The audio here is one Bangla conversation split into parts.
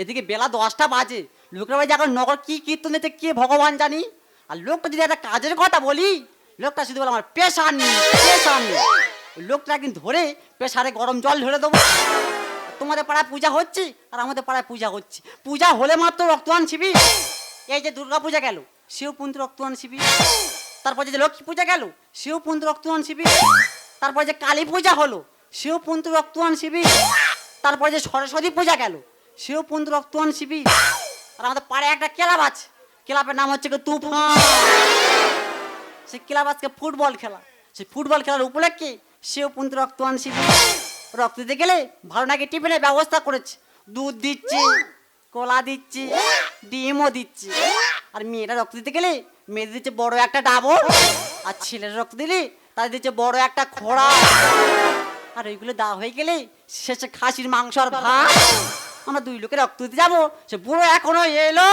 এদিকে বেলা দশটা বাজে। লোকের বাড়ি এখন নগর কি কীর্তন দিতে কে ভগবান জানি? আর লোকটা যদি একটা কাজের কথা বলি, লোকটা শুধু বলে আমার পেশার নেই পেশার নেই। লোকটা একদিন ধরে পেশারে গরম জল ঢেলে দেবো। তোমাদের পাড়ায় পূজা হচ্ছে আর আমাদের পাড়ায় পূজা হচ্ছে। পূজা হলে মাত্র রক্তদান শিবির। এই যে দুর্গা পূজা গেল পুন্ত রক্তদান শিবির। তারপর যে লক্ষ্মী পূজা গেল পুন্ত রক্তদান শিবির। তারপর যে কালী পূজা হলো পুন্ত রক্তদান শিবির। তারপর যে সরস্বতী পূজা গেল সেও পুন্ত রক্তদান শিবির আর আমাদের পাড়ে একটা ক্লাব আছে। ক্লাবের নাম হচ্ছে তুফান। সেই ক্লাব আজকে ফুটবল খেলা। সেই ফুটবল খেলার উপলক্ষে সেও পুন্ত রক্তদান শিবির রক্ত দিতে গেলে ভালো নাকি টিফিনের ব্যবস্থা করেছে। দুধ দিচ্ছে, কলা দিচ্ছে, ডিমও দিচ্ছে। আর মেয়েরা রক্ত দিতে গেলে মেয়েদের দিচ্ছে বড় একটা ডাবো আর ছেলের রক্ত দিলে তাদের দিচ্ছে বড় একটা খোড়া। আর ওইগুলো দেওয়া হয়ে গেলে শেষে খাসির মাংস আর ভাত। আমরা দুই লোকের রক্ত দিতে যাব। সে বুড়ো এখনও এলো।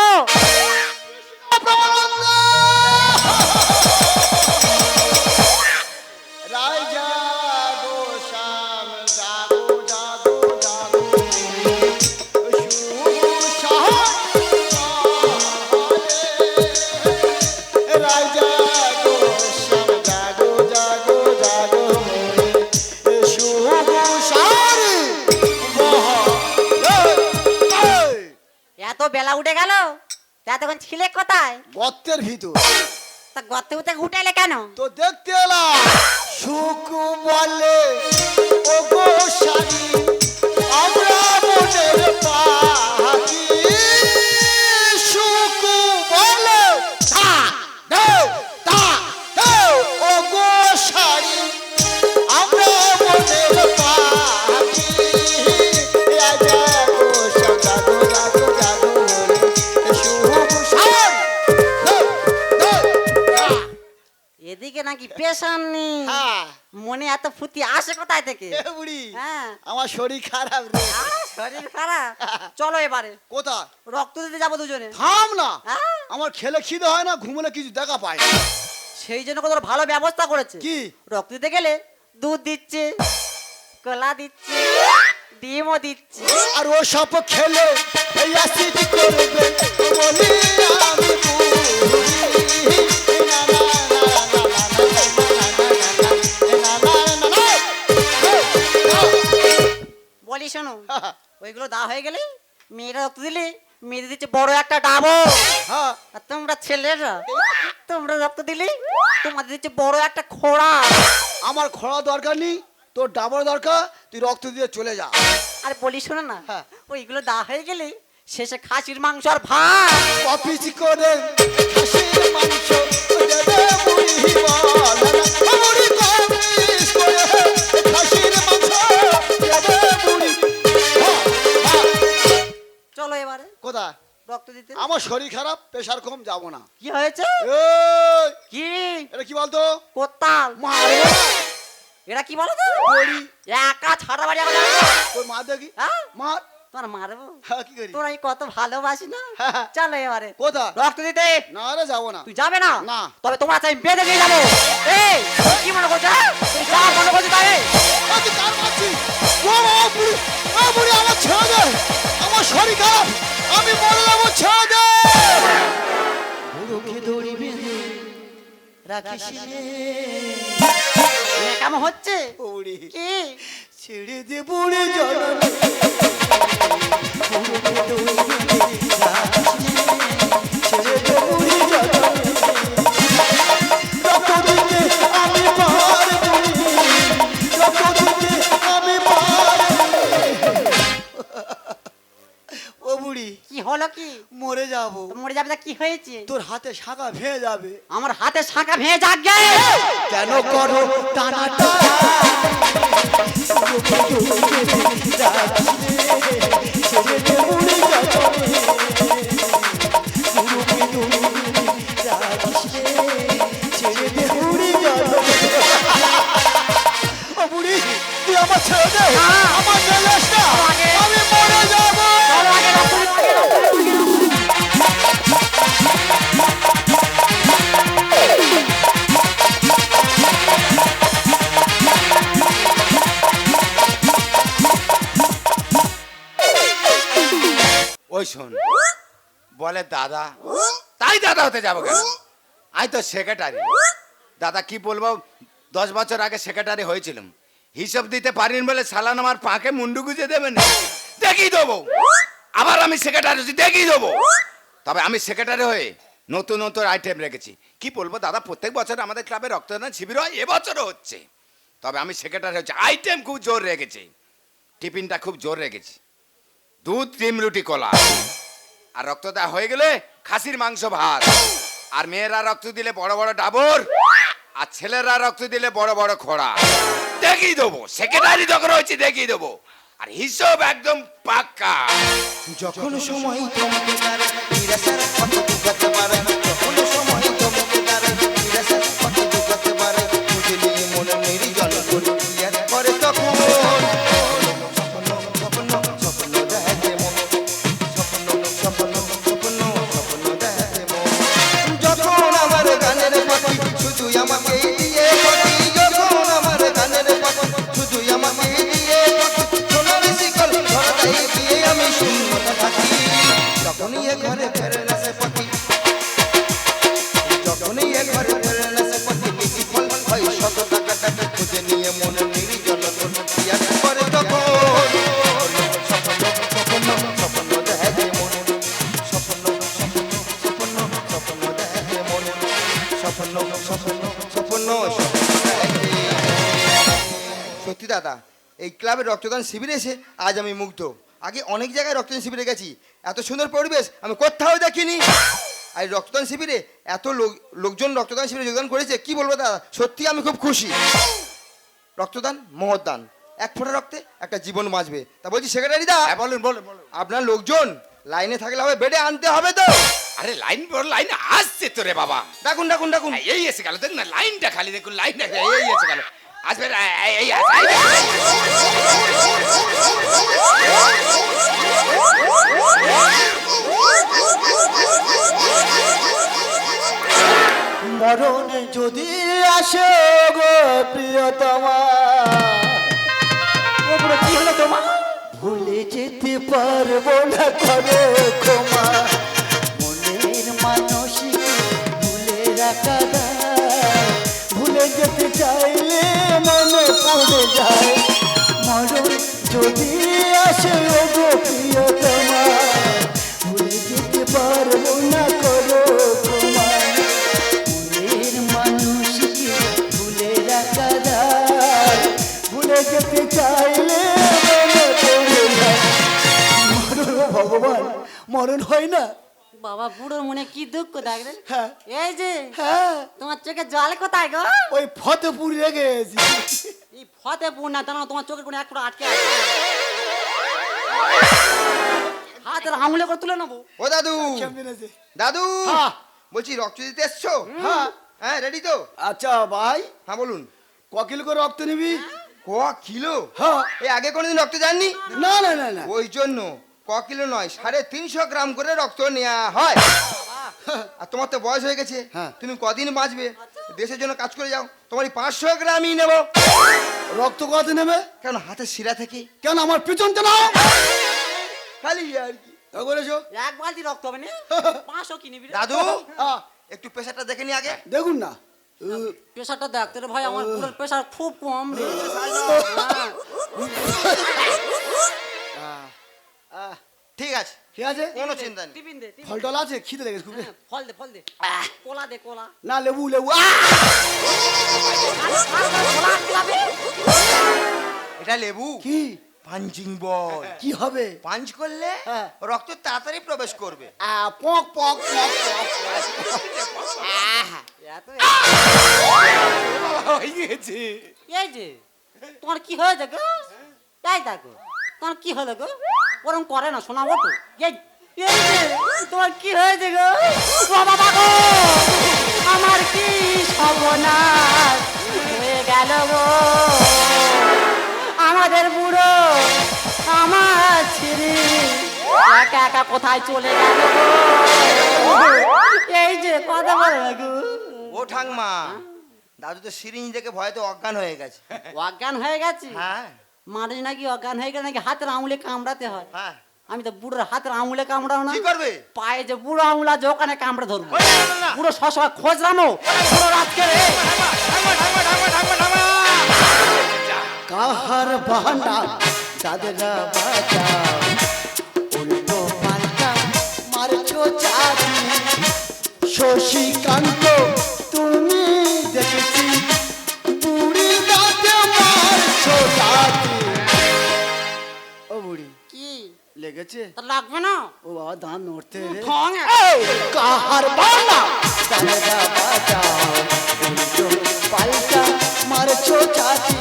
বেলা উঠে গেল। তা তখন ছিলে কোথায়? গর্তের ভিতর। তা গর্তে উঠে উঠে এলে কেন? তো দেখতে এলাম। সুখ বলে ও গো শাড়ি আমরা মনের নাকি পেশান হ্যাঁ মনে এত ফুটি আসে কোথায় থেকে বুড়ি হ্যাঁ আমার শরীর খারাপ রে শরীর খারাপ চলো এবারে কোথায় রক্ত দিতে যাব দুজনে থাম না হ্যাঁ? আমার খেলে খিদে হয় না ঘুমলে কিছু দেখা পায় না সেই জন্য কত ভালো ব্যবস্থা করেছে কি? রক্ত দিতে গেলে দুধ দিচ্ছে কলা দিচ্ছে ডিমও দিচ্ছে আর ও সব খেলে এই অ্যাসিড করবে বলি আমি। না, না, না, বলি শোনো ওইগুলো দা হয়ে গেলে মেয়েরা রক্ত দিলে মেয়েদের দিচ্ছে বড় একটা ডাবো হ্যাঁ। আর তোমরা ছেলেরা তোমরা রক্ত দিলে তোমাদের দিচ্ছে বড় একটা খোড়া। আমার খোড়া দরকার নেই তোর ডাবর দরকার তুই রক্ত দিয়ে চলে যা। আর বলি শোনো না হ্যাঁ। ওইগুলো দা হয়ে গেলে শেষে খাসির মাংস আর ভাত। অফিস করে খাসির মাংস। কোথা রক্ত দিতে। আমার শরীর খারাপ প্রেসার কম যাব না। কি হয়েছে? কি? এটা কি বলতো? কোতাল মারে এটা কি বলতো? বড়ি একা ছাড়া বাড়ি মা দেখি? হ্যাঁ? মার তোমার মারবো? হ্যাঁ কি করি? তোর আমি কত ভালোবাসি না? হ্যাঁ। চলো এবারে। কোথায়? রক্ত দিতে। না রে যাব না। তুই যাবে না? না। তবে তোমার চাই বেঁধে নিয়ে যাব। এই কি মনে করছ হ্যাঁ? তুমি যা মনে করছ তাই। তুই কার মারছিস? ও ও বুড়ি, ও বুড়ি, আমার ছেড়ে দে। আমার শরীর খারাপ। আমি মরে যাব ছেড়ে দে। বুড়োকে দড়ি বেঁধে রাখিস কেমন হচ্ছে? কি ছেড়ে দেব রে জননী। হলো কি? মরে যাব। মরে যাবে তা কি হয়েছে? তোর হাতে শাখা ভেঙে যাবে। আমার হাতে শাঁখা ভেঙে যাক কেন করো টানাটা? ছেড়ে দাদা। তাই দাদা হতে যাব কেন? আমি তো সেক্রেটারি দাদা, কি বলব? দশ বছর আগে সেক্রেটারি হয়েছিলাম। হিসাব দিতে পারিনি বলে সালান আমার পাকে মুন্ডু গুজে দেবেন দেখিয়ে দেবো। আবার আমি সেক্রেটারি হচ্ছি, দেখিয়ে দেবো। তবে আমি সেক্রেটারি হয়ে নতুন নতুন আইটেম রেখেছি। কি বলব দাদা, প্রত্যেক বছর আমাদের ক্লাবে রক্তদান শিবির হয়, এবছরও হচ্ছে। তবে আমি সেক্রেটারি হচ্ছে। আইটেম খুব জোর রেখেছি। টিফিনটা খুব জোর রেখেছি। দুধ, ডিম, রুটি, কলা। আর রক্তদা হয়ে গেলে খাসির মাংস ভাত। আর মেয়েরা রক্ত দিলে বড় বড় ডাবর, আর ছেলেরা রক্ত দিলে বড় বড় খোড়া। দেখিয়ে দেবো সেক্রেটারি যখন হয়েছে দেখিয়ে দেবো। আর হিসাব একদম পাক্কা। যখন সময় তোমাকে তার নিরাশার কথা পারে যখন এই ক্লাবের রক্তদান শিবিরে এসে আজ আমি মুগ্ধ। আগে অনেক জায়গায় রক্তদান শিবিরে গেছি। এত সুন্দর পরিবেশ আমি কোথাও দেখিনি। আর রক্তদান শিবিরে এত লোক লোকজন রক্তদান শিবিরে যোগদান করেছে কি বলব দাদা? সত্যি আমি খুব খুশি। রক্তদান মহদান এক ফোঁটা রক্তে একটা জীবন বাঁচবে। তা বলছি সেক্রেটারি দা হ্যাঁ বলুন বলুন আপনার লোকজন লাইনে থাকলে হবে বেডে আনতে হবে তো। আরে লাইন বড় লাইন আসছে তো রে বাবা। ডাকুন ডাকুন ডাকুন। এই, এই এসে গেল দেখ না লাইনটা খালি দেখুন লাইনটা এই এসে গেল। আসবে মরণ যদি আসে গো প্রিয়তমা ওপরে কি হলো তোমার? ভুলে যেতে পারব না করে মরণ হয় না। বাবা বুড়োর মনে কি দুঃখ দেখ রে হ্যাঁ। এই যে হ্যাঁ। তোমার চোখে জল কোথায় গো? ওই ফতেপুর রেগে গেছি। এই ফতেপুর না জানো তোমার চোখের কোনো এক ফুটো আটকে আছে। হাতের আঙুলে করে তুলে নেব। ও দাদু দাদু হ্যাঁ। বলছি রক্ত দিতে এসছো? হ্যাঁ। হ্যাঁ রেডি তো? আচ্ছা ভাই। হ্যাঁ বলুন। ক কিলো করে রক্ত নিবি? ক কিলো? হ্যাঁ। এই আগে কোনোদিন রক্ত যাননি না না না না। ওই জন্য। ক কিলো নয় সাড়ে তিনশো গ্রাম করে রক্ত নেওয়া হয়। আর তোমার তো বয়স হয়ে গেছে হ্যাঁ। তুমি কদিন বাঁচবে? দেশের জন্য কাজ করে যাও তোমার এই পাঁচশো গ্রামই নেব। রক্ত কত নেবে? কেন হাতের শিরা থেকে? কেন আমার পিছনটা না খালি আর কি। তা করেছ? এক বালতি রক্ত হবে না? পাঁচশো কিনে নিবি দাদু হ্যাঁ। একটু প্রেশারটা দেখে নি আগে। দেখুন না। প্রেশারটা দেখতে রে ভাই আমার পুরো প্রেশার খুব কম রে। হ্যাঁ। ঠিক আছে। ঠিক আছে? কোনো চিন্তা নেই। টিফিন দে ফল টল আছে? খিদে লেগেছে খুব। হ্যাঁ, ফল দে ফল দে। কোলা দে কোলা। না লেবু লেবু। আহ! কোলা এটা লেবু। কি? Punching ball. কি হবে? পাঞ্চ করলে হ্যাঁ। রক্ত তাড়াতাড়ি প্রবেশ করবে। আহ, পক পক পক পক। এত হয়ে গেছে। এই যে তোমার কি হয়েছে গো? তাই দেখো। তোমার কি হলো গো? ওরম করে না শোনা ওটো এই এই যে তোমার কি হয়েছে গো? বাবা গো আমার কি সর্বনাশ হয়ে গেল গো? আমাদের বুড়ো আমার ছেড়ে একা একা কোথায় চলে গেল গো? এই যে কথা বলো গো। ও ঠাকমা দাদু তো সিরিঞ্জ দেখে ভয়তে অজ্ঞান হয়ে গেছে। অজ্ঞান হয়ে গেছে? হ্যাঁ। মানুষ নাকি অজ্ঞান হয়ে গেলে নাকি হাতের আঙুলে কামড়াতে হয়। হ্যাঁ। আমি তো বুড়োর হাতের আঙুলে কামড়াও না। কি করবে? পায়ে যে বুড়ো আঙুল আছে ওখানে কামড়ে ধরবো। ওই না, না, না। বুড়ো সবসময় বুড়ো রাতকে রে। কাহার বাহানা দাদরা বাজা। উল্টো পাল্টা মারছো চাচি শশীকান্ত লেগেছে তোর লাগবে না ও বাবা দাঁত নড়তে রে ঠং কাহার বাজা পাল্টা মারছো চাচি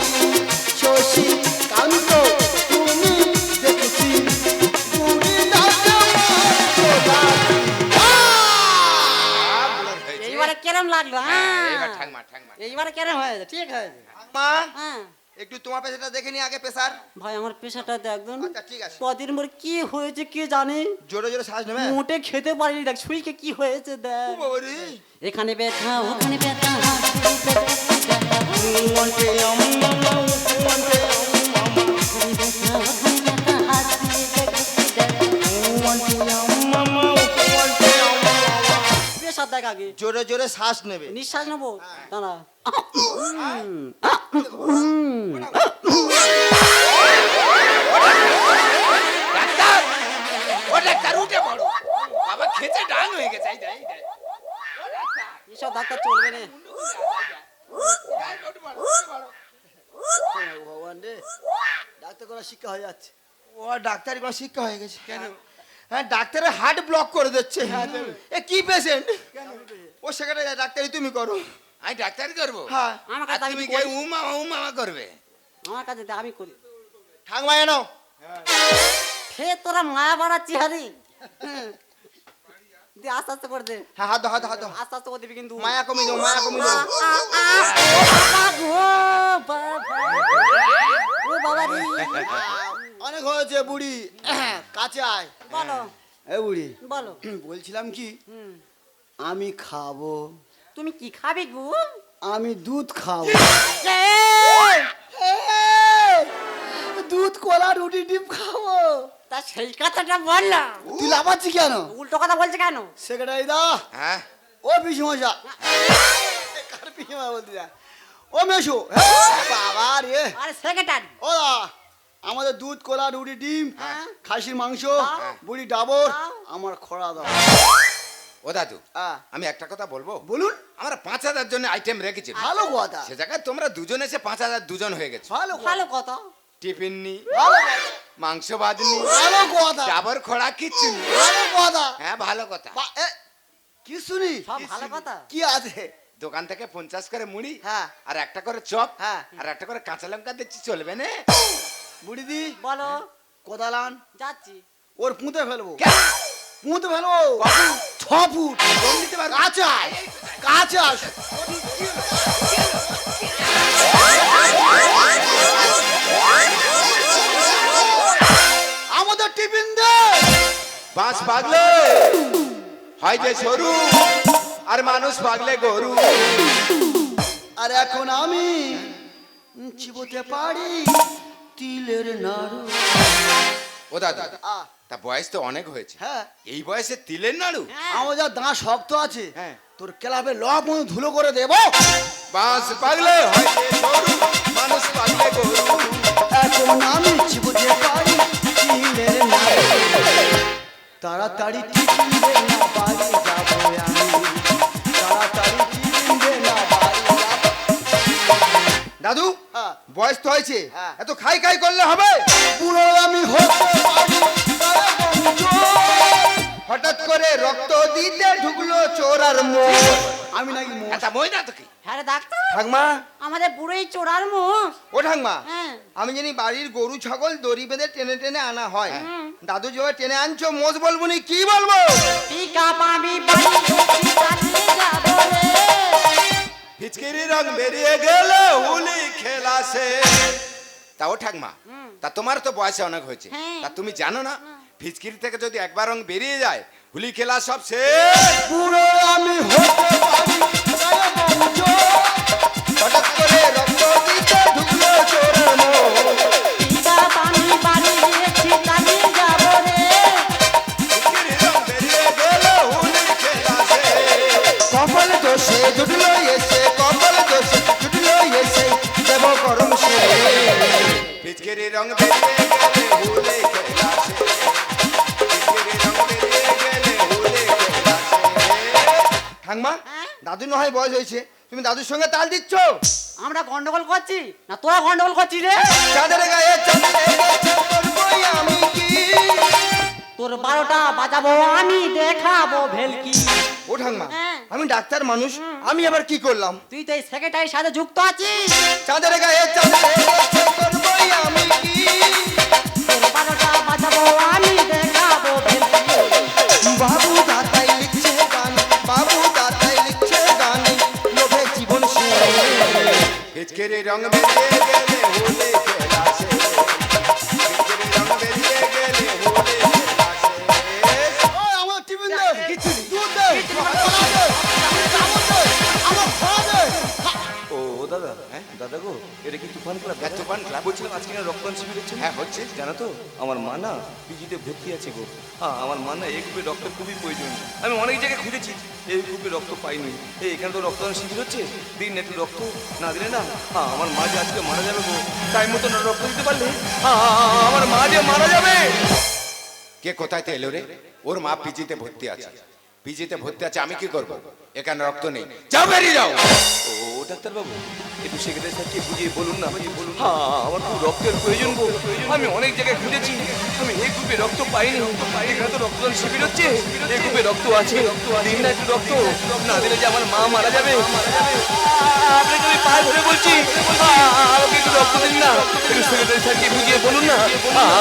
তুমি দেখেছি মারছো চাচি এইবারে কেরম লাগল হ্যাঁ এবার ঠাকমা ঠাকমা এইবারে কেরম হয়েছে ঠিক হয়েছে মা হ্যাঁ একটু তোমার পেশাটা দেখে নি আগে পেশার। ভাই আমার পেশাটা দেখুন আচ্ছা ঠিক আছে। কদিন পর কি হয়েছে কে জানে? জোরে জোরে শ্বাস নেবে? মোটে খেতে পারিনি দেখ শুইকে কি হয়েছে দেখ। ওরে এখানে ব্যথা ওখানে ব্যথা। অমন দেখ আগে। জোরে জোরে শ্বাস নেবে। নিঃশ্বাস নেব? দাঁড়া। হয়ে গেছে এই দে, এই দে। এসব ডাক্তার চলবে না। ভগবান রে ডাক্তার করা শিক্ষা হয়ে যাচ্ছে। ও ডাক্তারি কোনো শিক্ষা হয়ে গেছে। কেন? হ্যাঁ ডাক্তারের হার্ট ব্লক করে দিচ্ছে। এ কি পেশেন্ট ও সেখানে ডাক্তারি তুমি করো। আমি ডাক্তারি করব? হ্যাঁ। আমার আর কাছে আমি তুমি করি। কে উমামা উমামা করবে। আমার কাছে দে, আমি করি। ঠাকমা এনো ফে তোরা মায়া বাড়াচ্ছি হারি দে আস্তে আস্তে করে দে। হ্যাঁ হাত দাও, হাত দাও, হাত দাও। আস্তে আস্তে করে দিবি কিন্তু। মায়া কমি দাও মায়া কমি দাও। আ, আ, ও বাবা গো, বাবা। ও বাবা রে। অনেক হয়েছে বুড়ি। কাছে আয়। বলো। এ বুড়ি বলো। বলছিলাম কি? হুম। আমি খাব। তুমি কি খাবে গু? আমি দুধ খাব। দুধ কলা রুটি ডিম খাব। তা সেই কথাটা বলল তুই লাফাচ্ছি কেন? উল্টো কথা বলছে কেন? সেক্রেটারি দা হ্যাঁ? ও পিসমশা কার পিসমা বলতে যা ও মেশো। বাবা রে। আরে সেক্রেটারি। ও দা আমাদের দুধ কলা রুটি ডিম হ্যাঁ। খাসির মাংস বুড়ি ডাবর আমার খরা দাও। ও দাদু আমি একটা কথা বলব? বলুন। আমরা পাঁচ হাজার জন্য আইটেম রেখেছি। ভালো কথা। সে জায়গায় তোমরা দুজন এসে পাঁচ হাজার দুজন হয়ে গেছো। ভালো ভালো কথা। টিফিন নি মাংস ভাত নি ভালো কথা। খোড়া কিচ্ছু নি। ভালো কথা। হ্যাঁ ভালো কথা। কি শুনি সব ভালো কথা। কি আছে? দোকান থেকে পঞ্চাশ করে মুড়ি হ্যাঁ। আর একটা করে চপ হ্যাঁ। আর একটা করে কাঁচা লঙ্কা দিচ্ছি চলবে না? বুড়িদি বলো। কোদালান। যাচ্ছি। ওর পুঁতে ফেলব? পুঁতে ফেলব। কখন? ছ ফুট কাছে আস আমাদের টিফিন দে। বাঁশ পাগলে হয় যে সরু আর মানুষ পাগলে গরু। আর এখন আমি চিবোতে পারি তিলের নাড়ু। ও দাদা তা বয়স তো অনেক হয়েছে। হ্যাঁ। এই বয়সে তিলের নাড়ু? আমার যা দাঁত শক্ত আছে হ্যাঁ। তোর ক্লাবে লব ধুলো করে দেবো। বাঁশ পাগলে হয় মানুষ পাগলে গরু। এখন আমি চিবোতে পারি তিলের নাড়ু। তাড়াতাড়ি দে না বাড়ি যাব আমি। দাদু হ্যাঁ। বয়স তো হয়েছে। হ্যাঁ। এত খাই খাই করলে হবে? আমি চোর। হঠাৎ করে রক্ত দিতে ঢুকলো চোর আর মোর আমি নাকি মোষ। এটা মই না তো কি? হ্যাঁ রে ডাক্তার। ঠাকমা। আমাদের বুড়োই চোরার মোষ ও ঠাকমা হ্যাঁ। আমি জানি বাড়ির গরু ছাগল দড়ি বেঁধে টেনে টেনে আনা হয়। দাদু যেভাবে টেনে আনছো মোজ বলব নি কি বলব? পিকা পাবি বাড়ি কাটিয়ে যাব রে। হিচকিরি রং বেরিয়ে গেল হুলি খেলা তা তাও ঠাকমা তা তোমার তো বয়সে অনেক হয়েছে। হ্যাঁ। তা তুমি জানো না ফিচকিরি থেকে যদি একবার রং বেরিয়ে যায় হুলি খেলা সব শেষ। পুরো আমি হতে পারি দাদু নয় বয়স হয়েছে। তুমি দাদুর সঙ্গে তাল দিচ্ছ? আমরা গন্ডগোল করছি? না তোরা গন্ডগোল করছিস রে? চাঁদের গায়ে চাঁদের গায়ে আমি কি? তোর বারোটা বাজাবো আমি দেখাবো ভেলকি। ও ঠাকমা হ্যাঁ। আমি ডাক্তার মানুষ আমি আবার কি করলাম? তুই তো এই সেক্রেটারির সাথে যুক্ত আছিস। চাঁদের গায়ে চাঁদের গায়ে আমি কি? তোর বারোটা বাজাবো আমি রং বেরিয়ে গেলে হুলি খেলা শেষ। ফিচকিরি রং বেরিয়ে গেলে হুলি খেলা শেষ। ওই আমার টিফিন দে দুধ দে কলা দে চামচ দে আমার খাওয়া দে। ও দাদা হ্যাঁ দাদা গো এটা কি তুফান ক্লাব? হ্যাঁ, তুফান ক্লাব। বলছিলাম আজকে না রক্তদান শিবির হচ্ছে হ্যাঁ, হচ্ছে। জানো তো আমার মা না পিজিতে ভর্তি আছে গো। হ্যাঁ আমার মা না গ্রুপে রক্ত খুবই প্রয়োজন। আমি অনেক জায়গায় খুঁজেছি। এই গ্রুপে রক্ত পাইনি। এই এখানে তো রক্তদান শিবির হচ্ছে? দিন একটু রক্ত না দিলে না? হ্যাঁ আমার মা যে আজকে মারা যাবে গো টাইম মতো না রক্ত দিতে পারলে? হ্যাঁ আমার মা যে মারা যাবে! কে কোথায় তো এলো রে? ওর মা পিজিতে ভর্তি আছে। পিজিতে ভর্তি আছে আমি কি করব? এখানে রক্ত নেই। যাও বেরিয়ে যাও! ও ডাক্তার বাবু একটু সেক্রেটারি স্যারকে বুঝিয়ে বলুন না। বলুন হ্যাঁ আমার খুব রক্তের প্রয়োজন গো। আমি অনেক জায়গায় খুঁজেছি আমি এই গ্রুপে রক্ত পাইনি। এখানে তো রক্তদান শিবির হচ্ছে। এই গ্রুপে রক্ত আছে। দিন না একটু রক্ত। না দিলে যে আমার মা মারা যাবে। আপনাকে আমি পায়ে ধরে বলছি আমাকে একটু রক্ত দিন না। একটু সেক্রেটারি স্যারকে বুঝিয়ে বলুন না।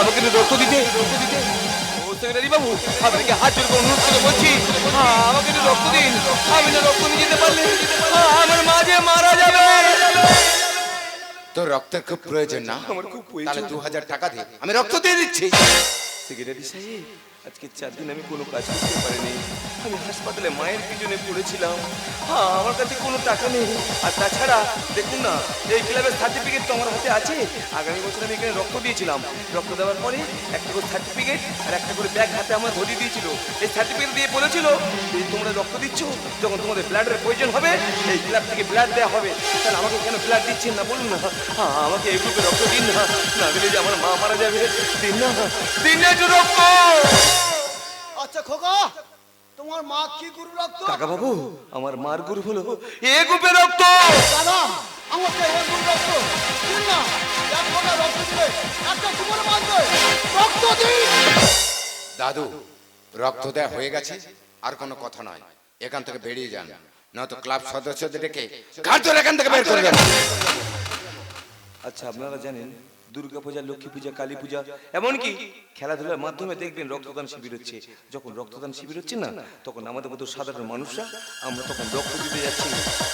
আমাকে একটু রক্ত দিতে। সেক্রেটারি বাবু, আপনাকে হাত জোর করে অনুরোধ করে বলছি আমাকে একটু রক্ত দিন। আমি না রক্ত নিয়ে যেতে পারলে আমার মা যে মারা যাবে। তোর রক্তের খুব প্রয়োজন না? আমার খুব। তাহলে দু হাজার টাকা দিয়ে আমি রক্ত দিয়ে দিচ্ছি। সিগারেট সাহেব আজকে চার দিন আমি কোনো কাজ করতে পারিনি। আমি হাসপাতালে মায়ের পিছনে পড়েছিলাম। হ্যাঁ আমার কাছে কোনো টাকা নেই। আর তাছাড়া, দেখুন না, এই ক্লাবের সার্টিফিকেট তো আমার হাতে আছে। আগামী বছর আমি এখানে রক্ত দিয়েছিলাম। রক্ত দেওয়ার পরে একটা করে সার্টিফিকেট আর একটা করে ব্যাগ হাতে আমার ধরিয়ে দিয়েছিল। এই সার্টিফিকেট দিয়ে বলেছিল যে তোমরা রক্ত দিচ্ছ, যখন তোমাদের ব্লাডের প্রয়োজন হবে, এই ক্লাব থেকে ব্লাড দেওয়া হবে। তাহলে আমাকে কেন ব্লাড দিচ্ছেন না বলুন না? হ্যাঁ আমাকে এই গ্রুপে রক্ত দিন না। না দিলে যে আমার মা মারা যাবে। দিন না দিন না একটু রক্ত! আচ্ছা খোকা তোমার মা কি গুরু রক্ত? কাকা বাবু আমার মার গুরু হলো এ রক্ত। দাদা আমাকে এই গুরু রক্ত দিন না। এক ফোঁটা রক্ত দিলে একটা জীবন বাঁচবে রক্ত দিন। দাদু রক্ত দেয়া হয়ে গেছে আর কোনো কথা নয়। এখান থেকে বেরিয়ে যান। নয়তো ক্লাব সদস্যদের ডেকে ঘাট ধরে এখান থেকে বের করে দেন। আচ্ছা আপনারা জানেন দুর্গা পূজা, লক্ষ্মী পূজা, কালী পূজা, এমনকি খেলাধুলার মাধ্যমে দেখবেন রক্তদান শিবির হচ্ছে। যখন রক্তদান শিবির হচ্ছে না, তখন আমাদের মতো সাধারণ মানুষরা আমরা তখন রক্ত দিতে যাচ্ছি।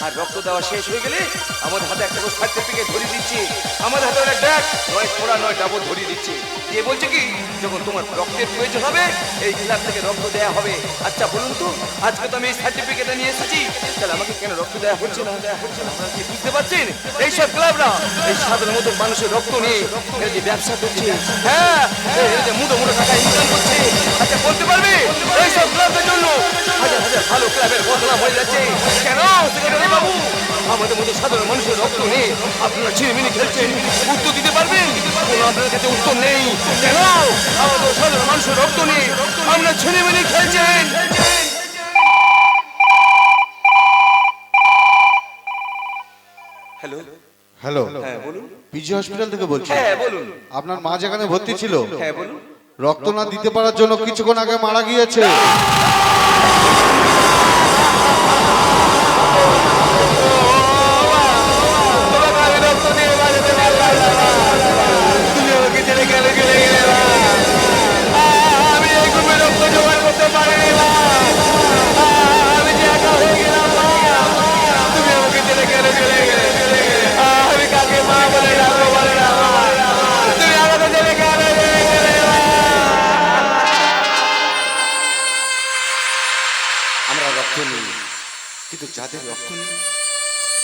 আর রক্ত দেওয়া শেষ হয়ে গেলে আমাদের হাতে একটা সার্টিফিকেট ধরিয়ে দিচ্ছে। আমাদের হাতে একটা ব্যাগ, নয় ফোড়া, নয় ডাবল ধরিয়ে দিচ্ছে। দিয়ে বলছে কি? যখন তোমার রক্তের প্রয়োজন হবে, এই ক্লাব থেকে রক্ত দেওয়া হবে। আচ্ছা বলুন তো, আজকে তো আমি এই সার্টিফিকেটটা নিয়ে এসেছি। তাহলে আমাকে কেন রক্ত দেওয়া হচ্ছে না? দেওয়া হচ্ছে না আপনারা কি বুঝতে পারছেন? এইসব ক্লাবরা, এই সাধারণ মতো মানুষের রক্ত নিয়ে যে ব্যবসা করছে। হ্যাঁ যে মুঠো মুঠো টাকা ইনকাম করছে। আচ্ছা বলতে পারবে? এইসব ক্লাবের জন্য। হাজার হাজার ভালো ক্লাবের বদনাম হয়ে যাচ্ছে। কেন? সেক্রেটারি বাবু, আমাদের মতো সাধারণ মানুষের রক্ত নিয়ে আপনারা ছিনিমিনি খেলছেন। উত্তর দিতে পারবেন? কোনো আপনার কাছে উত্তর নেই। কেন? আমাদের সাধারণ মানুষের রক্ত নিয়ে আমরা ছিনিমিনি খেলছেন। হ্যালো? হ্যালো। হ্যাঁ পিজি হসপিটাল থেকে বলছি হ্যাঁ আপনার মা যেখানে ভর্তি ছিল? হ্যাঁ রক্ত না দিতে পারার জন্য কিছুক্ষণ আগে মারা গিয়েছে।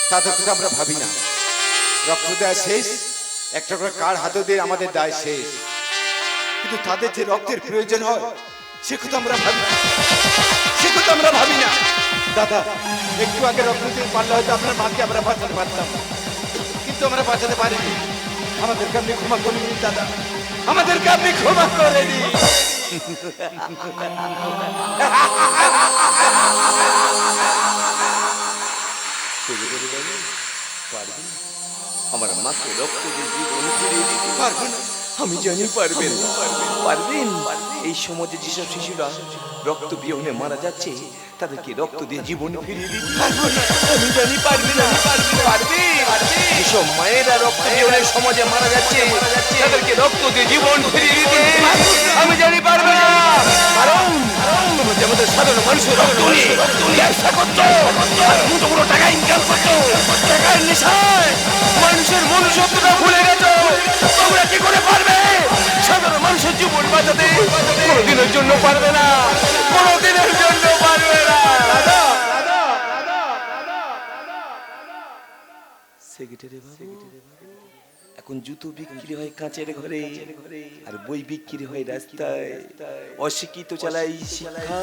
তাদের কথা আমরা ভাবি না। রক্ত দেওয়া শেষ, একটা করে কার হাতে দিয়ে আমাদের দায় শেষ। কিন্তু তাদের যে রক্তের প্রয়োজন হয়, সে কথা আমরা ভাবি না। সে কথা আমরা ভাবি না। দাদা, একটু আগে রক্ত দিতে পারলে হয়তো আপনার মাকে আমরা বাঁচাতে পারতাম। কিন্তু আমরা বাঁচাতে পারিনি। আমাদেরকে আপনি ক্ষমা করে দিন, দাদা। আমাদেরকে আপনি ক্ষমা করে দিন। পারবেন আমার মাকে রক্ত দিয়ে জীবন ফিরিয়ে দিতে পারবেন আমি জানি পারবেন পারবেন এই সমাজে যেসব শিশুরা রক্ত বিহনে মারা যাচ্ছে তাদেরকে রক্ত দিয়ে জীবন ফিরিয়ে দিতে আমি জানি পারবেন আমি পারবেন পারবেন যেসব মায়েরা রক্ত বিহনে সমাজে মারা যাচ্ছে তাদেরকে রক্ত দিয়ে জীবন ফিরিয়ে দিতে আমি জানি পারবে না। কারণ আমাদের সাধারণ মানুষের রক্ত নিয়ে ব্যবসা আর মুঠো টাকা ইনকাম করছ টাকার নেশায় মানুষের মনুষ্যত্বটা ভুলে গেছো। তোমরা কি করে পারবে? সাধারণ মানুষের জীবন বাঁচাতে কোনোদিনের জন্য পারবে না। কোনোদিনের জন্য পারবে না। সেক্রেটারি বাবু। এখন জুতো বিক্রি হয় কাঁচের ঘরে আর বই বিক্রি হয় রাস্তায় অশিক্ষিত চালাই শিক্ষা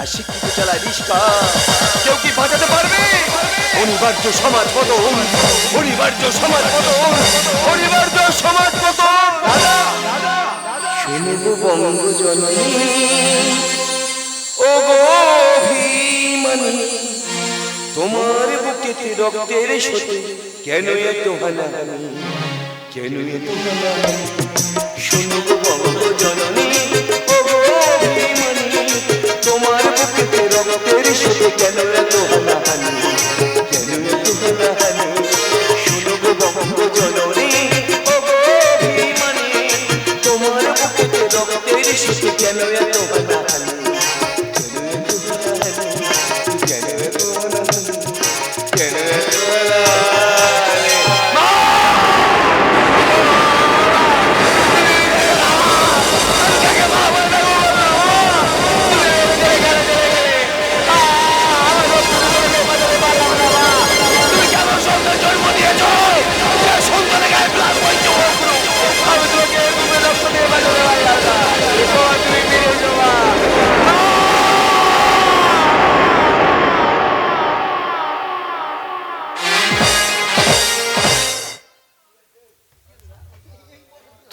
আর শিক্ষিত চালায় রিস্কা কেউ কি বাঁচাতে পারবে? অনিবার্য সমাজ পতন অনিবার্য সমাজ পতন অনিবার্য সমাজ পতন। শুনব বঙ্গ জননী ও গো তোমার বুকেতে রক্তের সতে কেন এত হানাহানি? গো অভিমানী তোমার বুকেতে রক্তের সতে কেন এত হানাহানি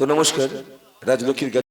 তো নমস্কার রাজলক্ষ্মীর